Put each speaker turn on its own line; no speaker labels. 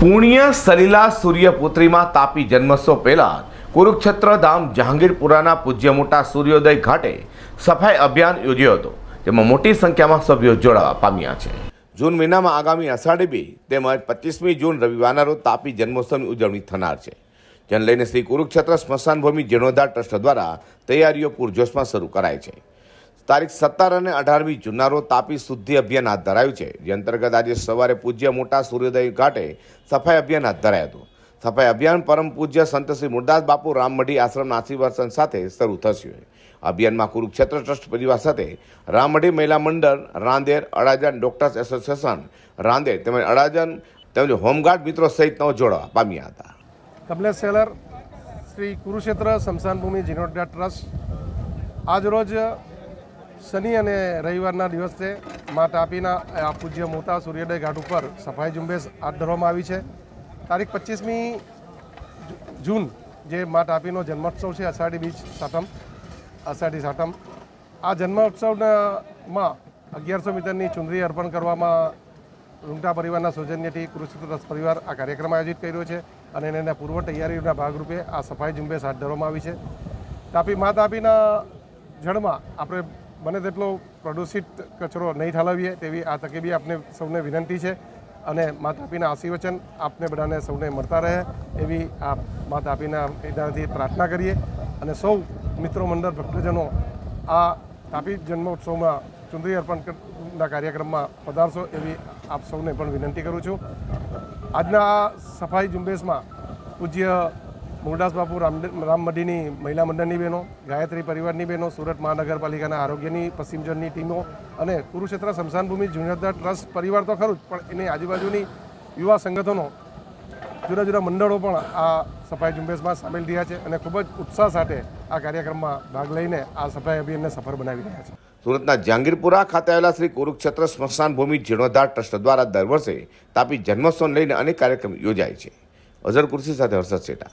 પુણ્ય સલીલા સૂર્યપુત્રીમાં તાપી જન્મોત્સવ પહેલા કુરુક્ષેત્ર ધામ જહાંગીરપુરાના પૂજ્ય મોટા સૂર્યોદય ઘાટે સફાઈ અભિયાન યોજ્યો હતો. જેમાં મોટી સંખ્યામાં સભ્યો જોડાવા પામ્યા છે. જૂન મહિનામાં આગામી અષાઢી બી તેમજ પચીસમી જૂન રવિવારના રોજ તાપી જન્મોત્સવની ઉજવણી થનાર છે. જેને લઈને શ્રી કુરુક્ષેત્ર સ્મશાન ભૂમિ જીર્ણોદ્ધાર ટ્રસ્ટ દ્વારા તૈયારીઓ પૂરજોશમાં શરૂ કરાઈ છે. તારીખ સત્તર અને અઢારમી જુનારો તાપી શુદ્ધિ અભિયાન હાથ ધરાયું છે. જે અંતર્ગત આજે સવારે પૂજ્ય મોટા સૂર્યોદય ઘાટે સફાઈ અભિયાન હાથ ધરાયું હતું. સફાઈ અભિયાન પરમ પૂજ્ય સંત શ્રી મુરદાસ બાપુ રામમઢી આશ્રમના આશીર્વાદન સાથે શરૂ થશે. અભિયાનમાં કુરુક્ષેત્ર ટ્રસ્ટ પરિવાર સાથે રામમઢી મહિલા મંડળ, રાંદેર, અડાજણ ડોક્ટર્સ એસોસિએશન, રાંદેર તેમજ અડાજણ તેમજ હોમગાર્ડ મિત્રો સહિતનો જોડવા પામ્યા હતા.
કમલેશ સેલર, શ્રી કુરુક્ષેત્ર સ્મશાન ભૂમિ જીર્ણોદ્ધાર ટ્રસ્ટ. આજરોજ શનિ અને રવિવારના દિવસે મા તાપીના આ પૂજ્ય મોતા સૂર્યોદય ઘાટ ઉપર સફાઈ ઝુંબેશ હાથ ધરવામાં આવી છે. તારીખ પચીસમી જૂન, જે મા તાપીનો જન્મોત્સવ છે, અષાઢી બીજ સાતમ, અષાઢી સાતમ. આ જન્મોત્સવમાં અગિયારસો મીટરની ચુંદરી અર્પણ કરવામાં રૂંગટા પરિવારના સૌજન્યથી કૃષિ પરિવાર આ કાર્યક્રમ આયોજિત કર્યો છે અને એના પૂર્વ તૈયારીઓના ભાગરૂપે આ સફાઈ ઝુંબેશ હાથ ધરવામાં આવી છે. તાપી મા તાપીના જળમાં આપણે બને તેટલો પ્રદૂષિત કચરો નહીં ઠાલવીએ તેવી આ તકે બી આપને સૌને વિનંતી છે અને મા તાપીના આશીર્વચન આપને બધાને સૌને મળતા રહે એવી આ મા તાપીના એનાથી પ્રાર્થના કરીએ. અને સૌ મિત્રો મંડળ ભક્તજનો આ તાપી જન્મોત્સવમાં ચુંદરી અર્પણના કાર્યક્રમમાં પધારશો એવી આપ સૌને પણ વિનંતી કરું છું. આજના સફાઈ ઝુંબેશમાં પૂજ્ય મુરદાસ બાપુ રામ રામમઢીની મહિલા મંડળની બહેનો, ગાયત્રી પરિવારની બહેનો, સુરત મહાનગરપાલિકાના આરોગ્યની પશ્ચિમ ઝોનની ટીમો અને કુરુક્ષેત્ર ભૂમિ જુનિયર ટ્રસ્ટ પરિવાર તો ખરું જ, પણ એની આજુબાજુની યુવા સંગઠનો, જુદા જુદા મંડળો પણ આ સફાઈ ઝુંબેશમાં સામેલ થયા છે અને ખૂબ જ ઉત્સાહ સાથે આ કાર્યક્રમમાં ભાગ લઈને આ સફાઈ અભિયાનને સફળ બનાવી રહ્યા છે.
સુરતના જહાંગીરપુરા ખાતે આવેલા શ્રી કુરુક્ષેત્ર ભૂમિ જીર્ણોદ્ધાર ટ્રસ્ટ દ્વારા દર વર્ષે તાપી જન્મોત્સવ લઈને અનેક કાર્યક્રમ યોજાય છે. અઝર કુર્સી સાથે હર્ષદ શેઠા